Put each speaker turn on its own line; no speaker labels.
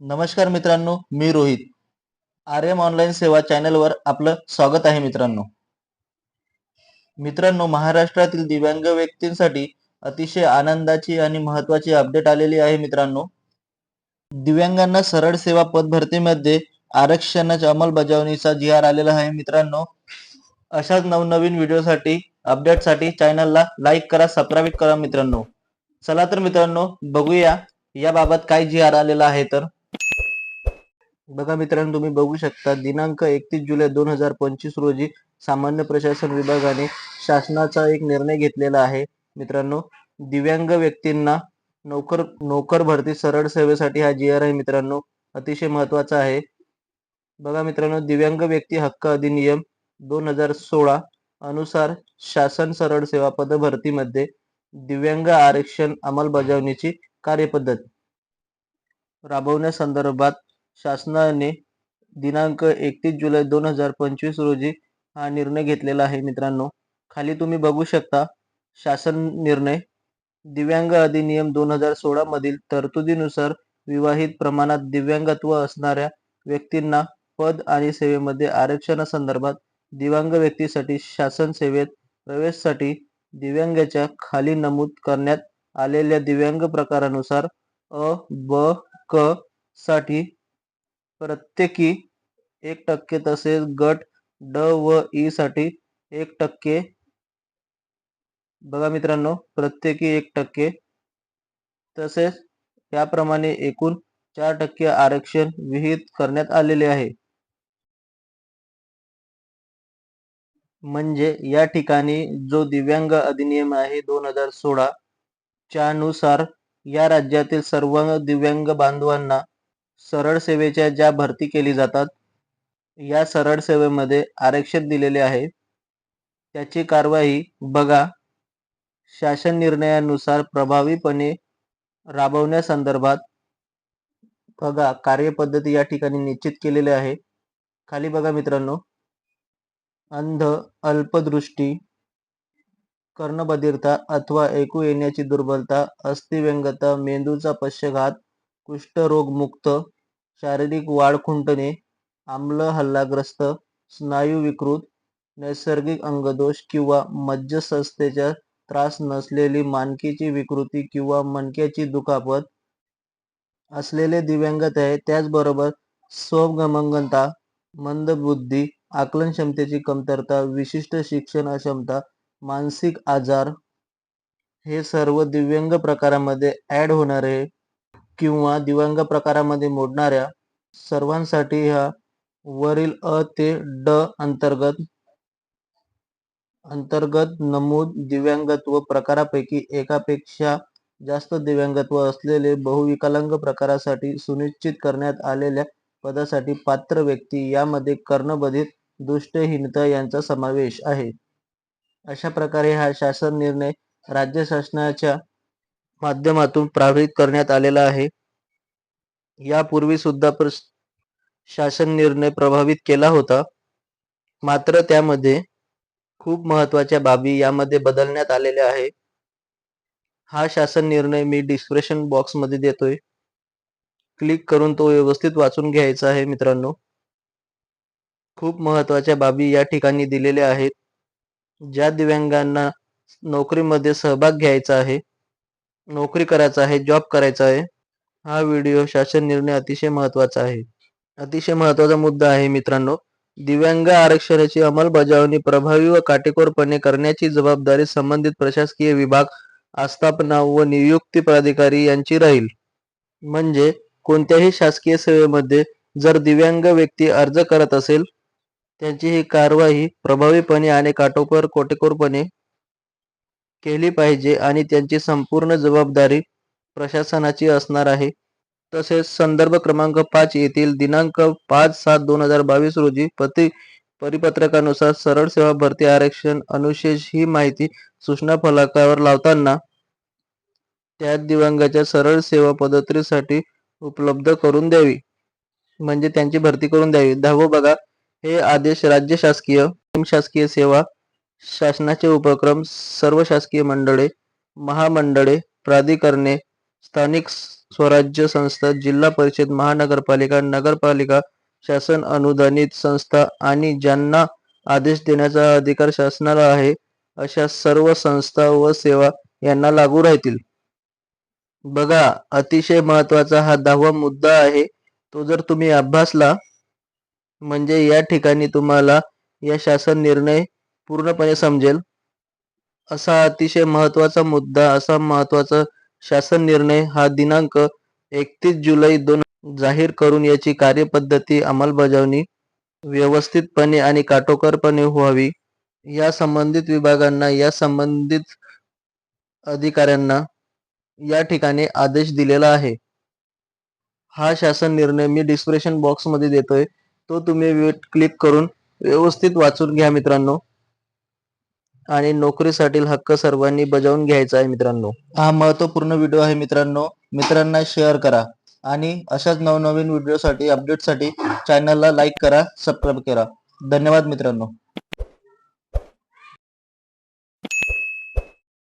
नमस्कार मित्रांनो मी रोहित. आर एम ऑनलाईन सेवा चॅनलवर आपलं स्वागत आहे मित्रांनो. मित्रांनो महाराष्ट्रातील दिव्यांग व्यक्तींसाठी अतिशय आनंदाची आणि महत्वाची अपडेट आलेली आहे मित्रांनो. दिव्यांगांना सरळ सेवा पद भरतीमध्ये आरक्षणाच्या अंमलबजावणीचा जी आर आलेला आहे मित्रांनो. अशाच नवनवीन व्हिडिओसाठी अपडेटसाठी चॅनलला लाईक करा सबस्क्राईब करा मित्रांनो. चला तर मित्रांनो बघूया याबाबत काय जी आर आलेला आहे तर. बघा मित्रांनो तुम्ही बघू शकता दिनांक एकतीस जुलै दोन हजार पंचवीस रोजी सामान्य प्रशासन विभागाने शासनाचा एक निर्णय घेतलेला आहे. मित्रांनो दिव्यांग व्यक्तींना नोकर नोकर भरती सरळ सेवेसाठी हा जी आर आहे मित्रांनो अतिशय महत्त्वाचा आहे. बघा मित्रांनो दिव्यांग व्यक्ती हक्क अधिनियम दोन हजार सोळा अनुसार शासन सरळ सेवा पद भरतीमध्ये दिव्यांग आरक्षण अंमलबजावणीची कार्यपद्धत राबवण्यासंदर्भात शासनाने दिनांक एकतीस जुलै दोन हजार पंचवीस रोजी हा निर्णय घेतलेला आहे मित्रांनो. खाली तुम्ही बघू शकता शासन निर्णय दिव्यांग अधिनियम दोन हजार सोळा मधील तरतुदीनुसार विवाहित प्रमाणात दिव्यांगत्व असणाऱ्या व्यक्तींना पद आणि सेवेमध्ये आरक्षणासंदर्भात दिव्यांग व्यक्तीसाठी शासन सेवेत प्रवेशसाठी दिव्यांगाच्या खाली नमूद करण्यात आलेल्या दिव्यांग प्रकारानुसार अ ब क साठी प्रत्येकी एक टक्के तसेच गट ड व ई साठी एक टक्के. बघा मित्रांनो प्रत्येकी एक टक्के. तसेच याप्रमाणे एकूण चार टक्के आरक्षण विहित करण्यात आलेले आहे. म्हणजे या ठिकाणी जो दिव्यांग अधिनियम आहे दोन हजार सोळा च्यानुसार या राज्यातील सर्व दिव्यांग बांधवांना सरळ सेवेच्या ज्या भरती केली जातात या सरळ सेवेमध्ये आरक्षण दिलेले आहे. त्याची कारवाई बघा. शासन निर्णयानुसार प्रभावीपणे राबवण्यासंदर्भात बघा कार्यपद्धती या ठिकाणी निश्चित केलेली आहे. खाली बघा मित्रांनो. अंध अल्पदृष्टी कर्णबधिरता अथवा ऐकू येण्याची दुर्बलता अस्थिव्यंगता मेंदूचा पक्षघात कुष्ठरोगमुक्त शारीरिक वाढ खुंटणे आम्ल हल्लाग्रस्त स्नायू विकृत नैसर्गिक अंगदोष किंवा मज्जसंस्थेचा त्रास नसलेली मानकीची विकृती किंवा मणक्याची दुखापत असलेले दिव्यांगत आहे. त्याचबरोबर स्वगमंगता मंदबुद्धी आकलन क्षमतेची कमतरता विशिष्ट शिक्षण अक्षमता मानसिक आजार हे सर्व दिव्यांग प्रकारामध्ये ॲड होणारे किंवा दिव्यांग प्रकारामध्ये मोडणाऱ्या सर्वांसाठी ह्या वरील अ ते ड अंतर्गत अंतर्गत नमूद दिव्यांगत्व प्रकारापैकी एकापेक्षा जास्त दिव्यांगत्व असलेले बहुविकलांग प्रकारासाठी सुनिश्चित करण्यात आलेल्या पदासाठी पात्र व्यक्ती यामध्ये कर्णबधित दुष्टहीनता यांचा समावेश आहे. अशा प्रकारे हा शासन निर्णय राज्य शासनाच्या माध्यमातून प्रभावित करण्यात आलेला आहे. यापूर्वी सुद्धा शासन निर्णय प्रभावित केला होता. मात्र त्यामध्ये खूप महत्त्वाच्या बाबी यामध्ये बदलण्यात आलेल्या आहे. हा शासन निर्णय मी डिस्क्रिप्शन बॉक्समध्ये देतोय. क्लिक करून तो व्यवस्थित वाचून घ्यायचा आहे मित्रांनो. खूप महत्त्वाच्या बाबी या ठिकाणी दिलेल्या आहेत. ज्या दिव्यांगांना नोकरीमध्ये सहभाग घ्यायचा आहे. नोकरी करायचा आहे जॉब करायचा आहे. हा व्हिडिओ शासन निर्णय अतिशय महत्त्वाचा आहे. अतिशय महत्त्वाचा मुद्दा आहे मित्रांनो. दिव्यांग आरक्षणाची अंमलबजावणी प्रभावी व काटेकोरपणे करण्याची जबाबदारी संबंधित प्रशासकीय विभाग आस्थापना व नियुक्ती प्राधिकारी यांची राहील. म्हणजे कोणत्याही शासकीय सेवेमध्ये जर दिव्यांग व्यक्ती अर्ज करत असेल त्यांची ही कारवाई प्रभावीपणे आणि काटोकोर कोटेकोरपणे केली पाहिजे आणि त्यांची संपूर्ण जबाबदारी प्रशासनाची असणार आहे. तसेच संदर्भ क्रमांक पाच येथील दिनांक पाच सात दोन हजार बावीस रोजी पती परिपत्रकानुसार सरळ सेवा भरती आरक्षण अनुशेष ही माहिती सूचना फलकावर लावताना त्या दिव्यांगाच्या सरळ सेवा पद्धतीसाठी उपलब्ध करून द्यावी. म्हणजे त्यांची भरती करून द्यावी. दहावं हो बघा. हे आदेश राज्य शासकीय शासकीय सेवा शासनाचे उपक्रम सर्व शासकीय मंडळे महामंडळे प्राधिकरणे स्थानिक स्वराज्य संस्था जिल्हा परिषद महानगरपालिका नगरपालिका शासन अनुदानित संस्था आणि ज्यांना आदेश देण्याचा अधिकार शासनाला आहे अशा सर्व संस्था व सेवा यांना लागू राहतील. बघा अतिशय महत्त्वाचा हा दहावा मुद्दा आहे. तो जर तुम्ही अभ्यासला म्हणजे या ठिकाणी तुम्हाला या शासन निर्णय पूर्णपणे समजेल. असा अतिशय महत्त्वाचा मुद्दा असा महत्त्वाचा शासन निर्णय हा दिनांक एकतीस जुलै दोन जाहीर करून याची कार्यपद्धती अंमलबजावणी व्यवस्थितपणे आणि काटोकरपणे व्हावी. या संबंधित विभागांना या संबंधित अधिकाऱ्यांना या ठिकाणी आदेश दिलेला आहे. हा शासन निर्णय मी डिस्क्रिप्शन बॉक्समध्ये देतोय. तो तुम्ही क्लिक करून व्यवस्थित वाचून घ्या मित्रांनो. आणि नोकरीसाठी हक्क सर्वांनी बजावून घ्यायचा आहे मित्रांनो. हा महत्त्वपूर्ण व्हिडिओ आहे मित्रांनो. मित्रांना शेअर करा. आणि अशाच नवनवीन व्हिडिओसाठी अपडेटसाठी चॅनलला लाईक करा सबस्क्राईब करा. धन्यवाद मित्रांनो.